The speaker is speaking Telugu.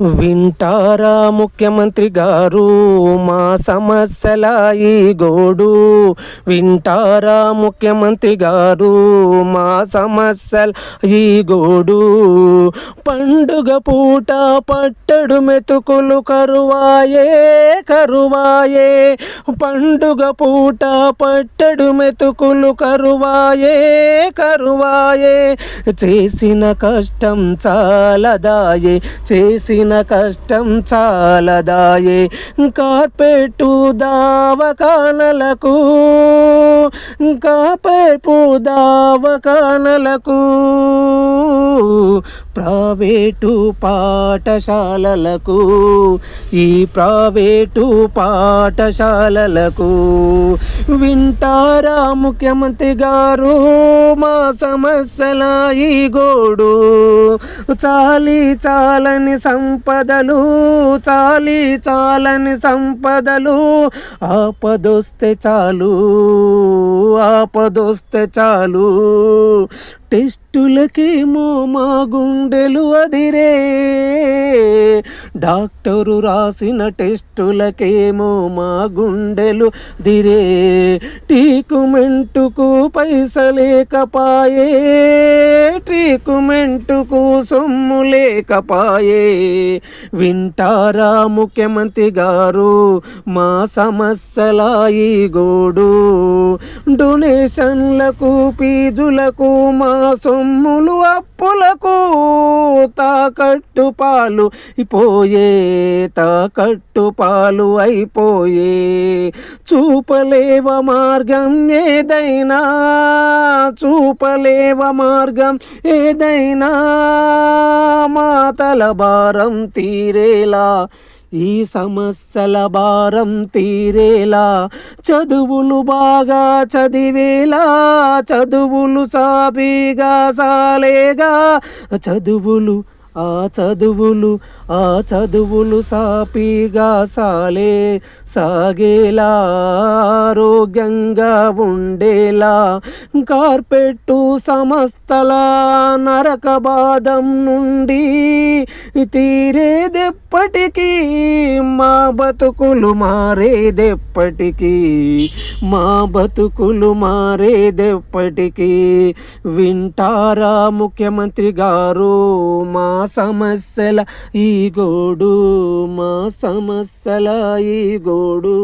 వింటారా ముఖ్యమంత్రి గారు? మా సమస్యల ఈ గోడు వింటారా ముఖ్యమంత్రి గారు? మా సమస్యల ఈ గోడు పండుగ పూట పట్టడు మెతుకులు కరువాయే కరువాయే. పండుగ పూట పట్టడు మెతుకులు కరువాయే కరువాయే. చేసిన కష్టం చాలదాయే చేసిన పడిన కష్టం చాలదాయే. కార్పెట్టు దావకానలకు కాపేపు దావకానలకు ప్రైవేటు పాఠశాలలకు ఈ ప్రైవేటు పాఠశాలలకు వింటారా ముఖ్యమంత్రి గారు? మా సమస్యల ఈ గోడు చాలి చాలని సంపదలు చాలి చాలని సంపదలు ఆపదొస్తే చాలు ఆపదొస్తే చాలు. టెస్టులకేమో మా గుండెలు అదిరే. డాక్టరు రాసిన టెస్టులకేమో మా గుండెలు దిరే ట్రీట్మెంటుకు పైసలేకపాయే. ట్రీట్మెంటుకు సొమ్ము లేకపాయే. వింటారా ముఖ్యమంత్రి గారు మా సమస్యలాయి గోడు. డొనేషన్లకు ఫీజులకు మా సొమ్ములు అప్పులకు తాకట్టు పాలు అయిపోయే తాకట్టు పాలు అయిపోయే. చూపలేవ మార్గం ఏదైనా చూపలేవ మార్గం ఏదైనా. మాతల భారం తీరేలా ఈ సమస్యల భారం తీరేలా. చదువులు బాగా చదివేలా చదువులు సాబీగా సాలేగా చదువులు ఆ చదువులు ఆ చదువులు సాపిగా సాలే సాగేలా ఆరోగ్యంగా ఉండేలా. కార్పెట్టు సమస్తల నరక బాధం నుండి తీరేదెప్పటికీ మా బతుకులు మారేదెప్పటికీ మా బతుకులు మారేదెప్పటికీ. వింటారా ముఖ్యమంత్రి గారు మా సమస్యల ఈ గోడు మా సమస్యల ఈ గోడు